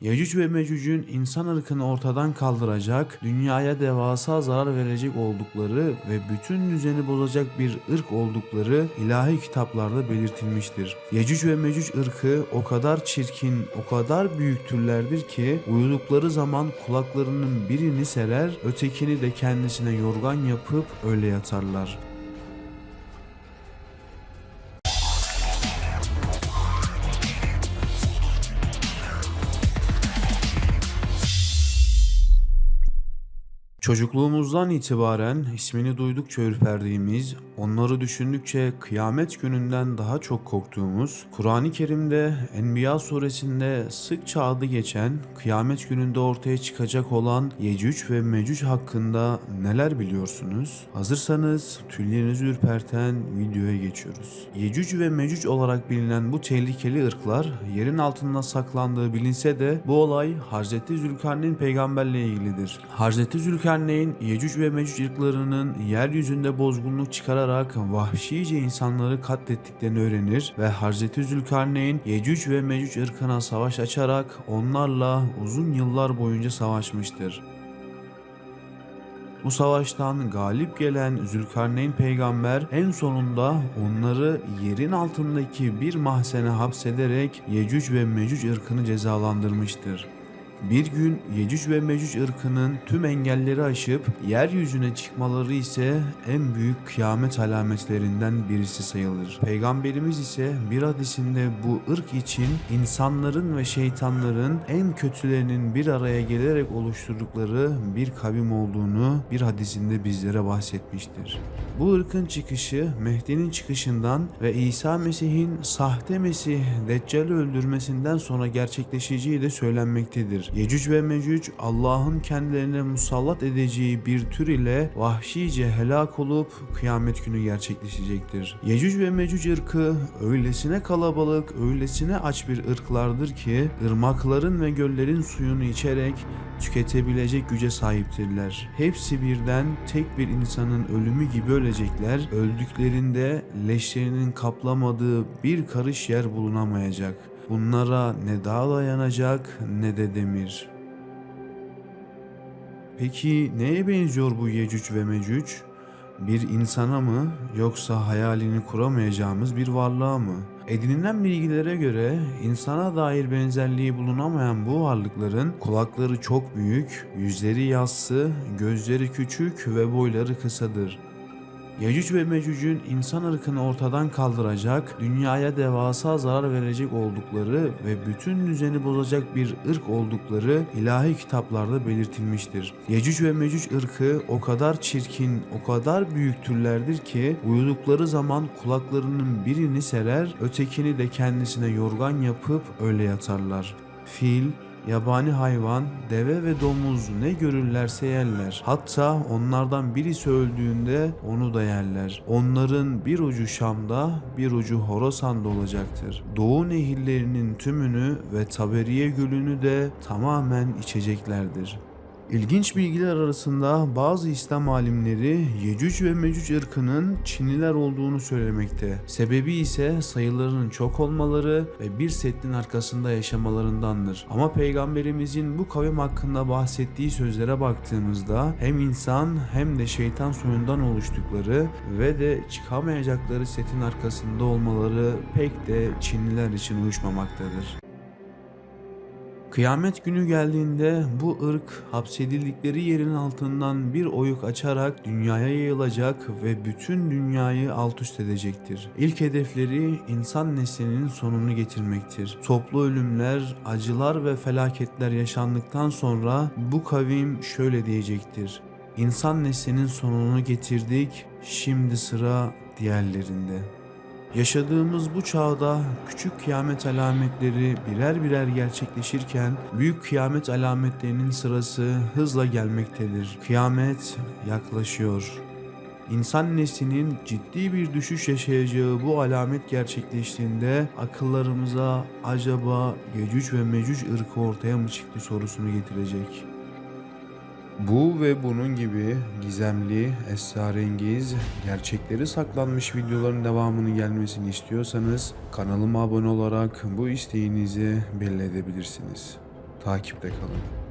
Yecüc ve Mecüc'ün insan ırkını ortadan kaldıracak, dünyaya devasa zarar verecek oldukları ve bütün düzeni bozacak bir ırk oldukları ilahi kitaplarda belirtilmiştir. Yecüc ve Mecüc ırkı o kadar çirkin, o kadar büyük türlerdir ki uyudukları zaman kulaklarının birini serer, ötekini de kendisine yorgan yapıp öyle yatarlar. Çocukluğumuzdan itibaren ismini duydukça ürperdiğimiz, onları düşündükçe kıyamet gününden daha çok korktuğumuz, Kur'an-ı Kerim'de Enbiya suresinde sıkça adı geçen, kıyamet gününde ortaya çıkacak olan Yecüc ve Mecüc hakkında neler biliyorsunuz? Hazırsanız tüylerinizi ürperten videoya geçiyoruz. Yecüc ve Mecüc olarak bilinen bu tehlikeli ırklar yerin altında saklandığı bilinse de bu olay Hazreti Zülkarneyn peygamberle ilgilidir. Hazreti Zülkarneyn Yecüc ve Mecüc ırklarının yeryüzünde bozgunluk çıkararak vahşice insanları katlettiklerini öğrenir ve Hazreti Zülkarneyn Yecüc ve Mecüc ırkına savaş açarak onlarla uzun yıllar boyunca savaşmıştır. Bu savaştan galip gelen Zülkarneyn peygamber en sonunda onları yerin altındaki bir mahzene hapsederek Yecüc ve Mecüc ırkını cezalandırmıştır. Bir gün Yecüc ve Mecüc ırkının tüm engelleri aşıp yeryüzüne çıkmaları ise en büyük kıyamet alametlerinden birisi sayılır. Peygamberimiz ise bir hadisinde bu ırk için insanların ve şeytanların en kötülerinin bir araya gelerek oluşturdukları bir kavim olduğunu bir hadisinde bizlere bahsetmiştir. Bu ırkın çıkışı Mehdi'nin çıkışından ve İsa Mesih'in sahte Mesih Deccal'i öldürmesinden sonra gerçekleşeceği de söylenmektedir. Yecüc ve Mecüc Allah'ın kendilerine musallat edeceği bir tür ile vahşice helak olup kıyamet günü gerçekleşecektir. Yecüc ve Mecüc ırkı öylesine kalabalık, öylesine aç bir ırklardır ki ırmakların ve göllerin suyunu içerek tüketebilecek güce sahiptirler. Hepsi birden tek bir insanın ölümü gibi ölecekler. Öldüklerinde leşlerinin kaplamadığı bir karış yer bulunamayacak. Bunlara ne dağ dayanacak ne de demir. Peki neye benziyor bu Yecüc ve Mecüc? Bir insana mı yoksa hayalini kuramayacağımız bir varlığa mı? Edinilen bilgilere göre insana dair benzerliği bulunamayan bu varlıkların kulakları çok büyük, yüzleri yassı, gözleri küçük ve boyları kısadır. Yecüc ve Mecüc'ün insan ırkını ortadan kaldıracak, dünyaya devasa zarar verecek oldukları ve bütün düzeni bozacak bir ırk oldukları ilahi kitaplarda belirtilmiştir. Yecüc ve Mecüc ırkı o kadar çirkin, o kadar büyük türlerdir ki uyudukları zaman kulaklarının birini serer, ötekini de kendisine yorgan yapıp öyle yatarlar. Fil, Yabani hayvan, deve ve domuz ne görürlerse yerler. Hatta onlardan birisi öldüğünde onu da yerler. Onların bir ucu Şam'da, bir ucu Horasan'da olacaktır. Doğu nehirlerinin tümünü ve Taberiye gölünü de tamamen içeceklerdir. İlginç bilgiler arasında bazı İslam alimleri Yecüc ve Mecüc ırkının Çinliler olduğunu söylemekte. Sebebi ise sayılarının çok olmaları ve bir setin arkasında yaşamalarındandır. Ama peygamberimizin bu kavim hakkında bahsettiği sözlere baktığımızda hem insan hem de şeytan soyundan oluştukları ve de çıkamayacakları setin arkasında olmaları pek de Çinliler için uyuşmamaktadır. Kıyamet günü geldiğinde bu ırk hapsedildikleri yerin altından bir oyuk açarak dünyaya yayılacak ve bütün dünyayı alt üst edecektir. İlk hedefleri insan neslinin sonunu getirmektir. Toplu ölümler, acılar ve felaketler yaşandıktan sonra bu kavim şöyle diyecektir. İnsan neslinin sonunu getirdik, şimdi sıra diğerlerinde. Yaşadığımız bu çağda küçük kıyamet alametleri birer birer gerçekleşirken büyük kıyamet alametlerinin sırası hızla gelmektedir. Kıyamet yaklaşıyor. İnsan neslinin ciddi bir düşüş yaşayacağı bu alamet gerçekleştiğinde akıllarımıza acaba Yecüc ve Mecüc ırkı ortaya mı çıktı sorusunu getirecek. Bu ve bunun gibi gizemli, esrarengiz, gerçekleri saklanmış videoların devamının gelmesini istiyorsanız kanalıma abone olarak bu isteğinizi belli edebilirsiniz. Takipte kalın.